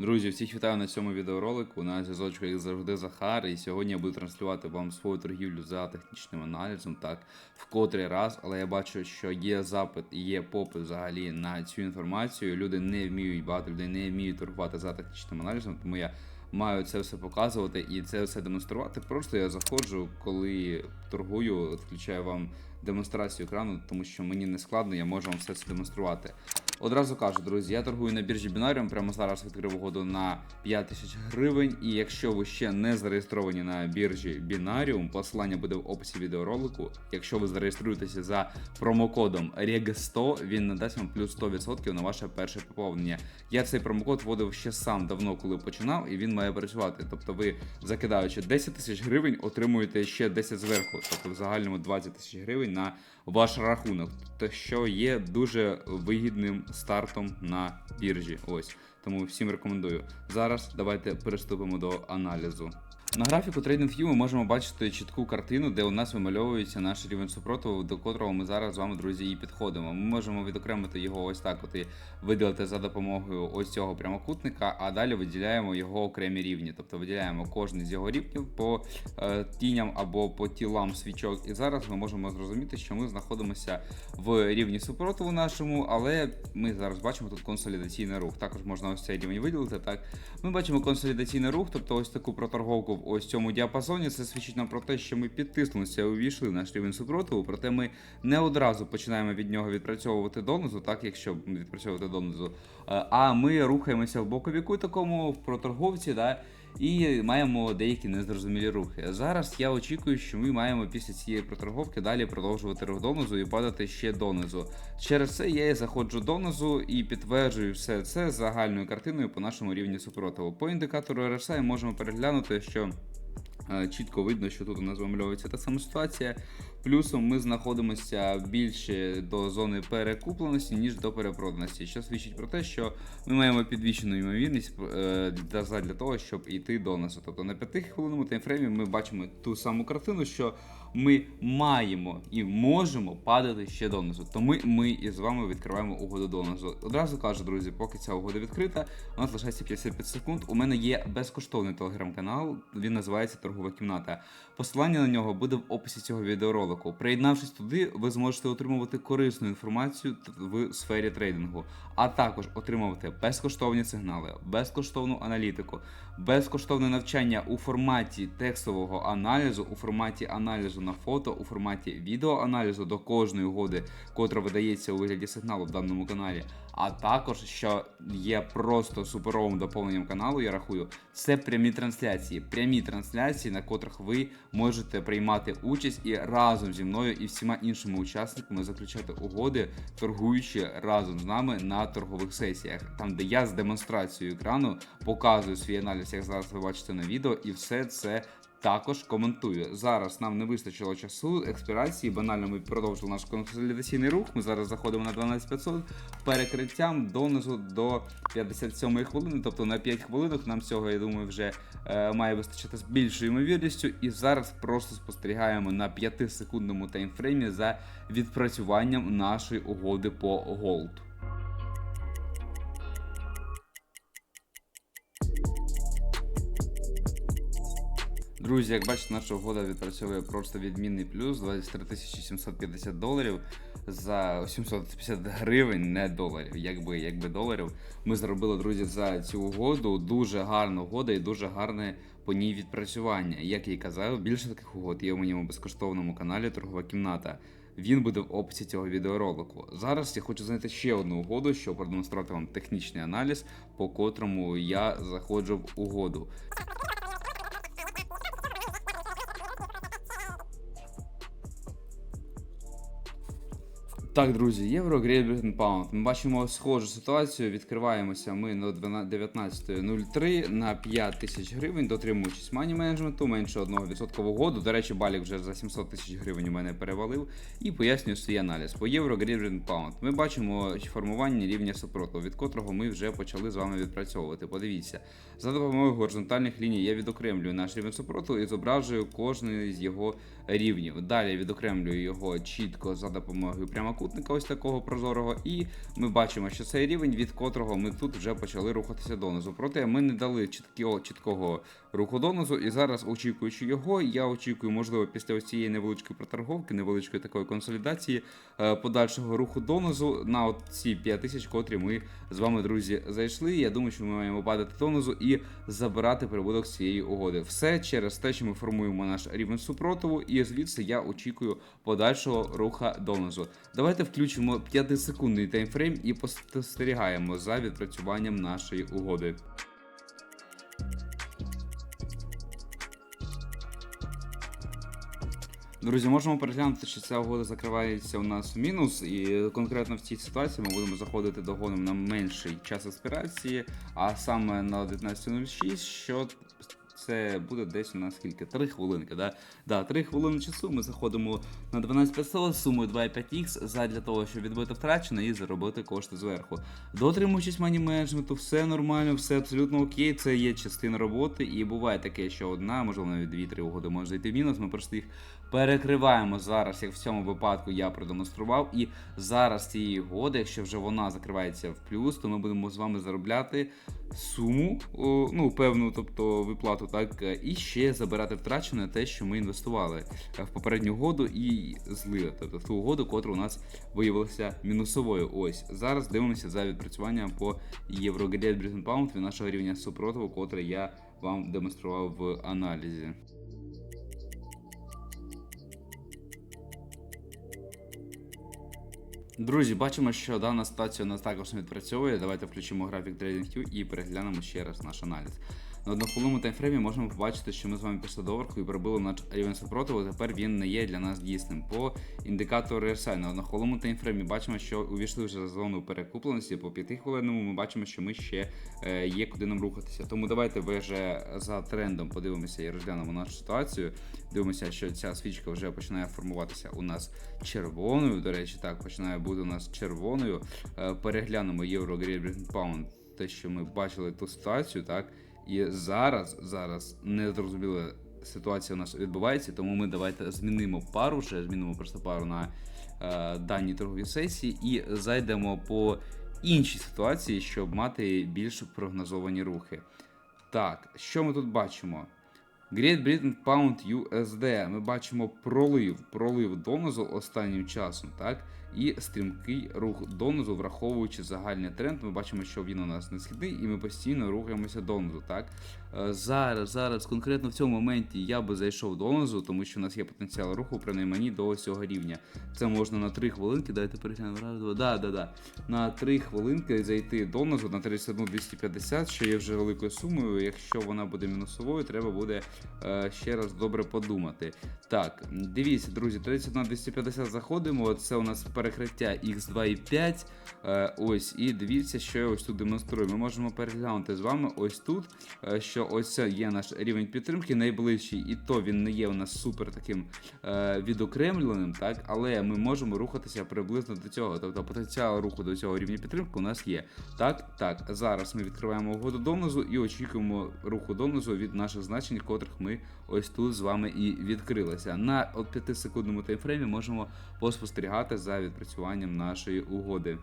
Друзі, всіх вітаю на цьому відеоролику. На зв'язочку, як завжди, Захар. І сьогодні я буду транслювати вам свою торгівлю за технічним аналізом, так, в котрий раз, але я бачу, що є запит і є попит взагалі на цю інформацію. Люди не вміють, багато людей не вміють торгувати за технічним аналізом, тому я маю це все показувати і це все демонструвати. Просто я заходжу, коли торгую, включаю вам демонстрацію екрану, тому що мені не складно, я можу вам все це демонструвати. Одразу кажу, друзі, я торгую на біржі Binarium, прямо зараз відкрив угоду на 5 тисяч гривень. І якщо ви ще не зареєстровані на біржі Binarium, посилання буде в описі відеоролику. Якщо ви зареєструєтеся за промокодом REG100, він надасть вам плюс 100% на ваше перше поповнення. Я цей промокод вводив ще сам давно, коли починав, і він має працювати. Тобто ви, закидаючи 10 тисяч гривень, отримуєте ще 10 зверху, тобто в загальному 20 тисяч гривень на ваш рахунок, те, що є дуже вигідним стартом на біржі. Ось тому всім рекомендую. Зараз давайте переступимо до аналізу. На графіку TradingView ми можемо бачити чітку картину, де у нас вимальовується наш рівень супротиву, до котрого ми зараз з вами, друзі, і підходимо. Ми можемо відокремити його ось так, от і виділити за допомогою ось цього прямокутника, а далі виділяємо його окремі рівні. Тобто виділяємо кожен з його рівнів по е, тіням або по тілам свічок. І зараз ми можемо зрозуміти, що ми знаходимося в рівні супротиву нашому, але ми зараз бачимо тут консолідаційний рух. Також можна ось цей рівень виділити. Так, ми бачимо консолідаційний рух, тобто ось таку проторговку ось цьому діапазоні. Це свідчить нам про те, що ми підтиснулися, увійшли в наш рівень супротиву, проте ми не одразу починаємо від нього відпрацьовувати донизу, так якщо відпрацьовувати донизу. Е, А ми рухаємося в боковіку такому в проторговці, да, і маємо деякі незрозумілі рухи. Зараз я очікую, що ми маємо після цієї проторговки далі продовжувати рух донизу і падати ще донизу. Через це я і заходжу донизу і підтверджую все це загальною картиною по нашому рівні супротиву. По індикатору RSI можемо переглянути, що чітко видно, що тут у нас вимальовується та сама ситуація. Плюсом ми знаходимося більше до зони перекупленості, ніж до перепроданості, що свідчить про те, що ми маємо підвищену ймовірність е, для, того, щоб йти донизу. Тобто на 5 хвилинному таймфреймі ми бачимо ту саму картину, що ми маємо і можемо падати ще донизу. Тому ми із вами відкриваємо угоду донизу. Одразу кажу, друзі, поки ця угода відкрита, у нас лишається 55 секунд. У мене є безкоштовний телеграм-канал, він називається Торгова кімната. Посилання на нього буде в описі цього відеоролику. Приєднавшись туди, ви зможете отримувати корисну інформацію в сфері трейдингу, а також отримувати безкоштовні сигнали, безкоштовну аналітику, безкоштовне навчання у форматі текстового аналізу, у форматі аналізу на фото, у форматі відеоаналізу до кожної угоди, котра видається у вигляді сигналу в даному каналі. А також, що є просто суперовим доповненням каналу, я рахую, це прямі трансляції. Прямі трансляції, на котрих ви можете приймати участь і разом зі мною і всіма іншими учасниками заключати угоди, торгуючи разом з нами на торгових сесіях, там де я з демонстрацією екрану показую свій аналіз, як зараз ви бачите на відео, і все це також коментую. Зараз нам не вистачило часу експірації. Банально ми продовжили наш консолідаційний рух. Ми зараз заходимо на 12500 перекриттям донизу до 57 хвилини, тобто на 5 хвилинок нам цього, я думаю, вже е, має вистачити з більшою ймовірністю. І зараз просто спостерігаємо на 5-секундному таймфреймі за відпрацюванням нашої угоди по Gold. Друзі, як бачите, наша угода відпрацьовує просто відмінний плюс 23 750 доларів за 750 гривень, не доларів, якби, якби доларів. Ми зробили, друзі, за цю угоду. Дуже гарна угода і дуже гарне по ній відпрацювання. Як я і казав, більше таких угод є у моєму безкоштовному каналі Торгова кімната. Він буде в описі цього відеоролику. Зараз я хочу знайти ще одну угоду, щоб продемонструвати вам технічний аналіз, по котрому я заходжу в угоду. Так, друзі, євро Great Pound. Ми бачимо схожу ситуацію. Відкриваємося ми на 19.03 на 5 тисяч гривень, дотримуючись мані менеджменту, менше 1% угоду. До речі, балік вже за 700 тисяч гривень у мене перевалив. І пояснюю свій аналіз. По євро Great Pound ми бачимо формування рівня супротиву, від котрого ми вже почали з вами відпрацьовувати. Подивіться, за допомогою горизонтальних ліній я відокремлюю наш рівень супротиву і зображую кожний з його рівнів. Далі відокремлюю його чітко за допомогою прямокутника трикутника, ось такого прозорого, і ми бачимо, що цей рівень, від котрого ми тут вже почали рухатися донизу. Проте ми не дали чіткого, чіткого руху донизу, і зараз, очікуючи його, я очікую, можливо, після ось цієї невеличкої проторговки, невеличкої такої консолідації, е, подальшого руху донизу на ці 5 тисяч, котрі ми з вами, друзі, зайшли. Я думаю, що ми маємо падати донизу і забирати прибуток цієї угоди. Все через те, що ми формуємо наш рівень супротиву, і звідси я очікую подальшого руха донизу. Давайте включимо 5-секундний таймфрейм і спостерігаємо за відпрацюванням нашої угоди. Друзі, можемо переглянути, чи ця угода закривається у нас в мінус, і конкретно в цій ситуації ми будемо заходити догоном на менший час експірації, а саме на 19.06, що це буде десь у нас скільки? 3 хвилинки, да? Да, 3 хвилини часу ми заходимо на 12500 сумою 2,5х задля того, щоб відбити втрачене і заробити кошти зверху. Дотримуючись мані менеджменту, все нормально, все абсолютно окей. Це є частина роботи, і буває таке, що одна, можливо, навіть 2-3 угоди може зайти в мінус. Ми просто їх перекриваємо зараз, як в цьому випадку я продемонстрував. І зараз цієї угоди, якщо вже вона закривається в плюс, то ми будемо з вами заробляти суму, ну певну, тобто виплату, так і ще забирати втрачене те, що ми інвестували в попередню угоду і злили, тобто ту угоду, котра у нас виявилася мінусовою. Ось зараз дивимося за відпрацюванням по Єврогрет Брітен Паунд від нашого рівня супротиву, котре я вам демонстрував в аналізі. Друзі, бачимо, що дана ситуація у нас також не відпрацьовує. Давайте включимо графік TradingView і переглянемо ще раз наш аналіз. На однохвилинному таймфреймі можемо побачити, що ми з вами пішли до верху і пробили наш рівень супротиву. Тепер він не є для нас дійсним. По індикатору RSI на однохвилинному таймфреймі бачимо, що увійшли вже за зону перекупленості. По п'ятихвилинному ми бачимо, що ми ще е, є куди нам рухатися. Тому давайте вже за трендом подивимося і розглянемо нашу ситуацію. Дивимося, що ця свічка вже починає формуватися у нас червоною. До речі, так починає бути у нас червоною. Е, Переглянемо євро Britain Pound, те, що ми бачили ту ситуацію, так. І зараз, зараз незрозуміла ситуація у нас відбувається, тому ми давайте змінимо пару, вже змінимо просто пару на е, даній торговій сесії і зайдемо по іншій ситуації, щоб мати більш прогнозовані рухи. Так, що ми тут бачимо? Great Britain Pound USD. Ми бачимо пролив, пролив донизу останнім часом, так? І стрімкий рух донизу, враховуючи загальний тренд, ми бачимо, що він у нас не східний, і ми постійно рухаємося донизу. Так? Е, Зараз, зараз, конкретно в цьому моменті я би зайшов донизу, тому що у нас є потенціал руху, принаймні до цього рівня. Це можна на 3 хвилинки, дайте переглянемо. Раз, два, да, да, да. На 3 хвилинки зайти донизу на 31 250, що є вже великою сумою. Якщо вона буде мінусовою, треба буде е, ще раз добре подумати. Так, дивіться, друзі, 31 250 заходимо. Це у нас перекриття X2,5. Е, ось, і дивіться, що я ось тут демонструю. Ми можемо переглянути з вами ось тут, е, що ось це є наш рівень підтримки, найближчий, і то він не є у нас супер таким е, відокремленим, так, але ми можемо рухатися приблизно до цього. Тобто потенціал руху до цього рівня підтримки у нас є. Так, так, зараз ми відкриваємо угоду донизу і очікуємо руху донизу від наших значень, котрих ми ось тут з вами і відкрилися. На 5 секундному таймфреймі можемо поспостерігати за відпрацюванням нашої угоди.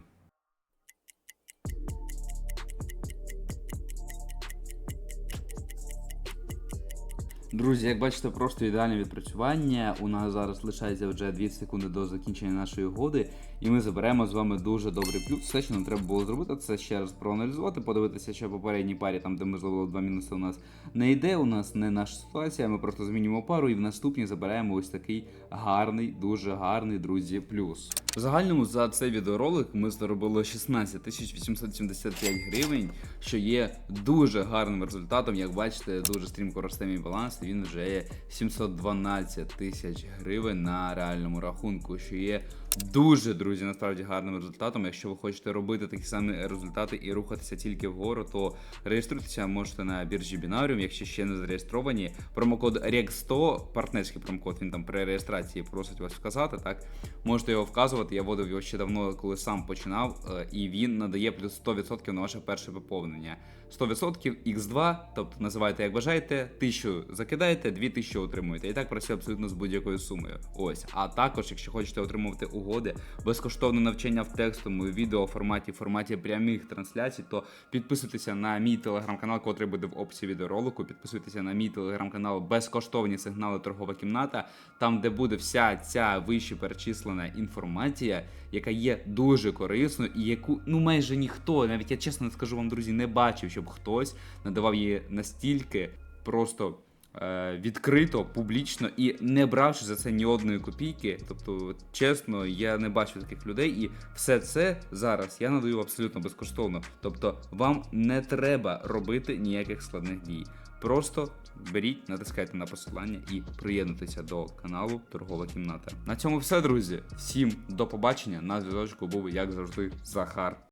Друзі, як бачите, просто ідеальне відпрацювання. У нас зараз лишається вже 2 секунди до закінчення нашої угоди, і ми заберемо з вами дуже добрий плюс. Все, що нам треба було зробити, це ще раз проаналізувати, подивитися, що попередній парі, там де ми зловили два мінуси, у нас не йде. У нас не наша ситуація. Ми просто змінюємо пару і в наступній забираємо ось такий гарний, дуже гарний, друзі, плюс. В загальному за цей відеоролик ми заробили 16 875 гривень, що є дуже гарним результатом. Як бачите, дуже стрімко росте мій баланс. Він вже є 712 тисяч гривень на реальному рахунку, що є дуже, друзі, насправді гарним результатом. Якщо ви хочете робити такі самі результати і рухатися тільки вгору, то реєструйтеся можете на біржі Binarium, якщо ще не зареєстровані. Промокод REG100, партнерський промокод, він там при реєстрації просить вас вказати. Так можете його вказувати. Я вводив його ще давно, коли сам починав, е, і він надає плюс 100% на ваше перше поповнення. 100% X2, тобто називайте як бажаєте, 1000 закидаєте, 2000 отримуєте. І так працює абсолютно з будь-якою сумою. Ось. А також, якщо хочете отримувати угоди, безкоштовне навчання в текстовому відео форматі, форматі прямих трансляцій, то підписуйтеся на мій телеграм-канал, котрий буде в описі відеоролику. Підписуйтеся на мій телеграм-канал безкоштовні сигнали торгова кімната, там, де буде вся ця вище перечислена інформація, яка є дуже корисною і яку ну майже ніхто, навіть я чесно скажу вам, друзі, не бачив, щоб хтось надавав її настільки просто. Е, Відкрито, публічно і не бравши за це ні одної копійки. Тобто, чесно, я не бачу таких людей, і все це зараз я надаю абсолютно безкоштовно. Тобто, вам не треба робити ніяких складних дій. Просто беріть, натискайте на посилання і приєднуйтеся до каналу Торгова кімната. На цьому все, друзі. Всім до побачення. На зв'язочку був як завжди Захар.